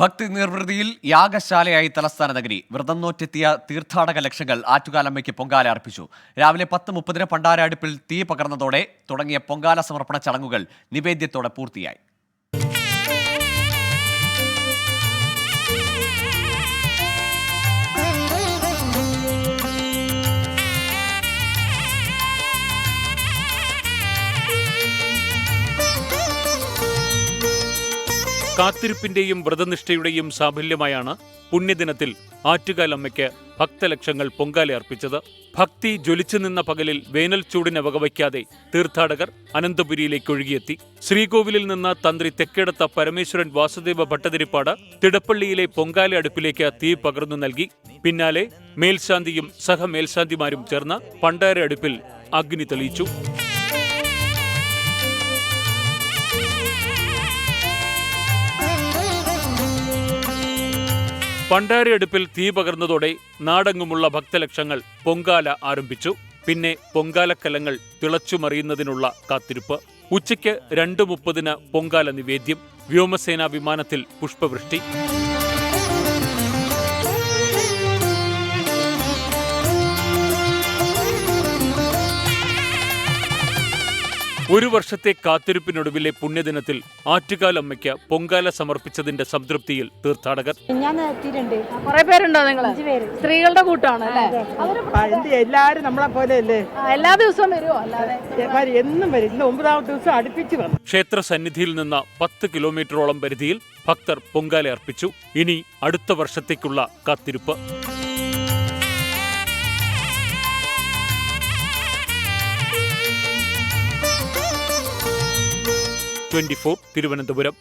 ഭക്തി നിർവൃതിയിൽ യാഗശാലയായി തലസ്ഥാന നഗരി. വ്രതം നോറ്റെത്തിയ തീർത്ഥാടക ലക്ഷങ്ങൾ ആറ്റുകാലമ്മയ്ക്ക് പൊങ്കാല അർപ്പിച്ചു. രാവിലെ പത്ത് മുപ്പതിന് പണ്ടാരടുപ്പിൽ തീ പകർന്നതോടെ തുടങ്ങിയ പൊങ്കാല സമർപ്പണ ചടങ്ങുകൾ നിവേദ്യത്തോടെ പൂർത്തിയായി. കാത്തിരിപ്പിന്റെയും വ്രതനിഷ്ഠയുടെയും സാഫല്യമായാണ് പുണ്യദിനത്തിൽ ആറ്റുകാലമ്മയ്ക്ക് ഭക്തലക്ഷങ്ങൾ പൊങ്കാല അർപ്പിച്ചത്. ഭക്തി ജ്വലിച്ചു നിന്ന പകലിൽ വേനൽ ചൂടിനെ വകവയ്ക്കാതെ തീർത്ഥാടകർ അനന്തപുരിയിലേക്ക് ഒഴുകിയെത്തി. ശ്രീകോവിലിൽ നിന്ന് തന്ത്രി തെക്കേടത്ത പരമേശ്വരൻ വാസുദേവ ഭട്ടതിരിപ്പാട് തിടപ്പള്ളിയിലെ പൊങ്കാല അടുപ്പിലേക്ക് തീ പകർന്നു നൽകി. പിന്നാലെ മേൽശാന്തിയും സഹമേൽശാന്തിമാരും ചേർന്ന് പണ്ടാര അടുപ്പിൽ അഗ്നി തെളിയിച്ചു. പണ്ടാരി അടുപ്പിൽ തീ പകർന്നതോടെ നാടെങ്ങുമുള്ള ഭക്തലക്ഷങ്ങൾ പൊങ്കാല ആരംഭിച്ചു. പിന്നെ പൊങ്കാലക്കലങ്ങൾ തിളച്ചുമറിയുന്നതിനുള്ള കാത്തിരിപ്പ്. ഉച്ചയ്ക്ക് രണ്ട് മുപ്പതിന് പൊങ്കാല നിവേദ്യം. വ്യോമസേനാ വിമാനത്തിൽ പുഷ്പവൃഷ്ടി. ഒരു വർഷത്തെ കാത്തിരിപ്പിനൊടുവിലെ പുണ്യദിനത്തിൽ ആറ്റുകാലമ്മയ്ക്ക് പൊങ്കാല സമർപ്പിച്ചതിന്റെ സംതൃപ്തിയിൽ തീർത്ഥാടകർ. ഞാൻ കുറെ പേരുണ്ടോ നിങ്ങൾ സ്ത്രീകളുടെ കൂട്ടമാണ് അല്ലേ? എല്ലാരും നമ്മളെ പോലെ അല്ലേ എല്ലാ ദിവസവും വരുമോ അല്ലാതെ എന്നും വരും. ഇന്ന് ഒമ്പതാമത്തെ ദിവസം അടുപ്പിച്ച് വന്നു. ക്ഷേത്ര സന്നിധിയിൽ നിന്ന് പത്ത് കിലോമീറ്ററോളം പരിധിയിൽ ഭക്തർ പൊങ്കാല അർപ്പിച്ചു. ഇനി അടുത്ത വർഷത്തേക്കുള്ള കാത്തിരിപ്പ്. ട്വന്റി തിരുവനന്തപുരം.